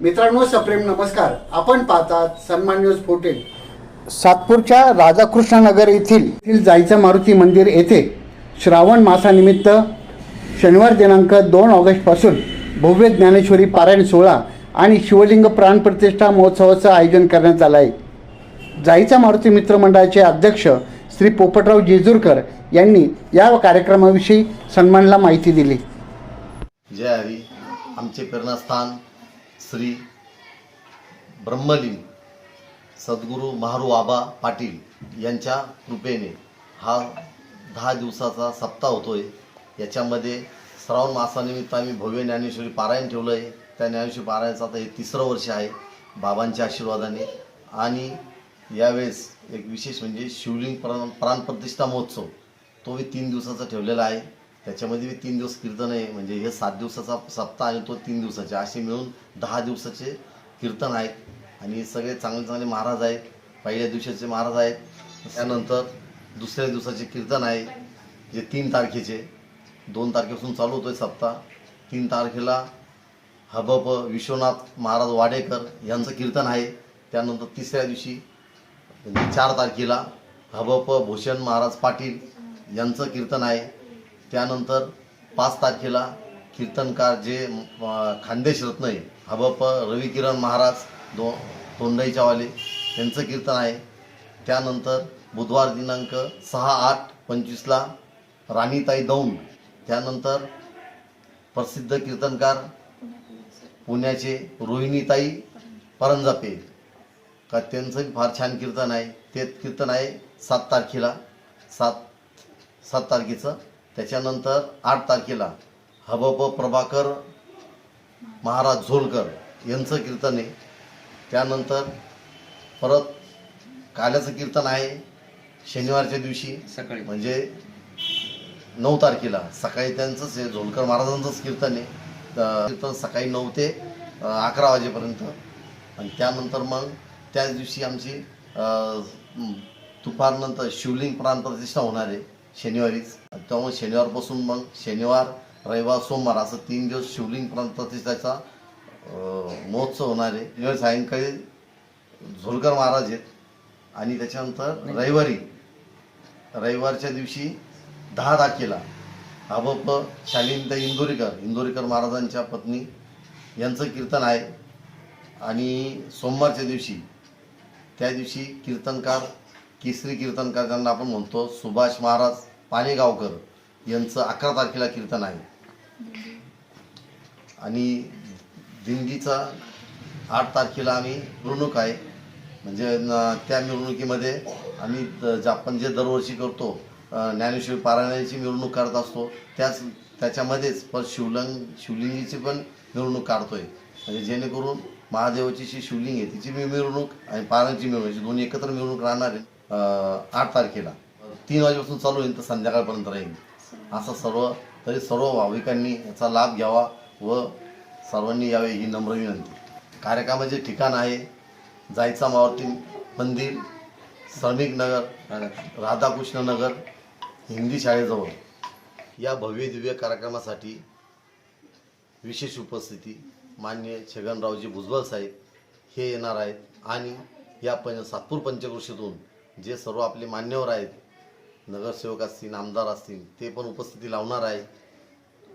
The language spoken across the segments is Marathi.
मित्रांनो सप्रेम नमस्कार. आपण पाहतात सन्मान न्यूज फोर्टीन. सातपूरच्या राधाकृष्ण नगर येथील येथील जायचं मारुती मंदिर येथे श्रावण मासानिमित्त शनिवार दिनांक दोन ऑगस्टपासून भव्य ज्ञानेश्वरी पारायण सोहळा आणि शिवलिंग प्राणप्रतिष्ठा महोत्सवाचं आयोजन करण्यात आलं आहे. जाईचा मारुती मित्र मंडळाचे अध्यक्ष श्री पोपटराव जेजूरकर यांनी या कार्यक्रमाविषयी सन्मानला माहिती दिली. जय हरी. आमचे प्रेरणास्थान श्री ब्रह्मलिंग सद्गुरू महारू आबा पाटील यांच्या कृपेने हा दहा दिवसाचा सप्ताह होतो आहे याच्यामध्ये श्रावण मासानिमित्त आम्ही भव्य ज्ञानेश्वरी पारायण ठेवलं आहे त्या ज्ञानेश्वरी पारायणाचं आता हे तिसरं वर्ष आहे बाबांच्या आशीर्वादाने. आणि यावेळेस एक विशेष म्हणजे शिवलिंग प्राण प्राणप्रतिष्ठा महोत्सव तोही तीन दिवसाचा ठेवलेला आहे. त्याच्यामध्ये मी तीन दिवस कीर्तन आहे. म्हणजे हे सात दिवसाचा सप्ताह आणि तो तीन दिवसाचे. असे मिळून दहा दिवसाचे कीर्तन आहेत. आणि सगळे चांगले चांगले महाराज आहेत. पहिल्या दिवसाचे महाराज आहेत. त्यानंतर दुसऱ्या दिवसाचे कीर्तन आहे. जे तीन तारखेचे. दोन तारखेपासून चालू होतोय सप्ताह. तीन तारखेला हबप विश्वनाथ महाराज वाडेकर यांचं कीर्तन आहे. त्यानंतर तिसऱ्या दिवशी म्हणजे चार तारखेला हबप भूषण महाराज पाटील यांचं कीर्तन आहे. त्यानंतर पाच तारखेला कीर्तनकार जे खान्देश खानदेश रत्न आहे हबप रवी किरण महाराज दो तोंडाईच्यावाले यांचं कीर्तन आहे. त्यानंतर बुधवार दिनांक सहा आठ पंचवीसला राणीताई दौंड. त्यानंतर प्रसिद्ध कीर्तनकार पुण्याचे रोहिणीताई परंजापे. का त्यांचं फार छान कीर्तन आहे. ते कीर्तन आहे सात तारखेला. सात सात तारखेचं. त्याच्यानंतर आठ तारखेला हबप प्रभाकर महाराज झोलकर यांचं कीर्तन आहे. त्यानंतर परत काल्याचं कीर्तन आहे शनिवारच्या दिवशी सकाळी. म्हणजे नऊ तारखेला. सकाळी त्यांचंच आहे झोलकर महाराजांचंच कीर्तन आहे. तर कीर्तन सकाळी नऊ ते अकरा वाजेपर्यंत. आणि त्यानंतर मग त्याच दिवशी आमची दुपारनंतर शिवलिंग प्राणप्रतिष्ठा होणार आहे. शनिवारीच. त्यामुळे शनिवारपासून मग शनिवार रविवार सोमवार असं तीन दिवस शिवलिंग प्राणप्रतिष्ठाचा अ, महोत्सव होणार आहे. शनिवारी सायंकाळी झोलकर महाराज आहेत. आणि त्याच्यानंतर रविवारी रविवारच्या दिवशी दहा तारखेला हबप शालीनता इंदोरीकर इंदोरीकर महाराजांच्या पत्नी यांचं कीर्तन आहे. आणि सोमवारच्या दिवशी त्या दिवशी कीर्तनकार केसरी कीर्तनकार ज्यांना आपण म्हणतो सुभाष महाराज पाणेगावकर यांचं अकरा तारखेला कीर्तन आहे. आणि दिंडीचा आठ तारखेला आम्ही मिरवणूक आहे. म्हणजे न- त्या मिरवणुकीमध्ये आम्ही आपण जे दरवर्षी करतो ज्ञानेश्वर ज्ञानेश्वरी पारायणाची मिरवणूक करत असतो त्याच त्याच्यामध्येच पण शिवलंग शिवलिंगीची पण मिरवणूक काढतोय. म्हणजे जेणेकरून महादेवाची जी शिवलिंग आहे तिची मी मिरवणूक आणि पारायणाची मिरवणूक दोन्ही एकत्र मिरवणूक राहणार आहे आठ तारखेला. तीन वाजेपासून चालू होईल तर संध्याकाळपर्यंत राहील. असं सर्व तरी सर्व भाविकांनी याचा लाभ घ्यावा व सर्वांनी यावे ही नम्र विनंती. कार्यक्रमाचे ठिकाण आहे जायचा मारुती मंदिर श्रमिक नगर राधाकृष्ण नगर हिंदी शाळेजवळ. या भव्य दिव्य कार्यक्रमासाठी विशेष उपस्थिती मान्य छगनरावजी भुजबळ साहेब हे येणार आहेत आणि या पं सातपूर पंचक्रोशीतून जे सर्व आपले मान्यवर आहेत नगरसेवक असतील आमदार असतील ते पण उपस्थिती लावणार आहे.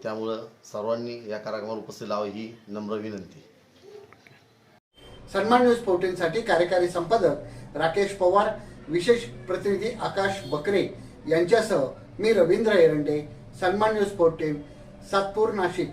त्यामुळं सर्वांनी या कार्यक्रमाला उपस्थिती लावा ही नम्र विनंती. सन्मान न्यूज फोर्टीनसाठी कार्यकारी संपादक राकेश पवार विशेष प्रतिनिधी आकाश बकरे यांच्यासह मी रवींद्र एरंडे सन्मान न्यूज फोर्टीन सातपूर नाशिक.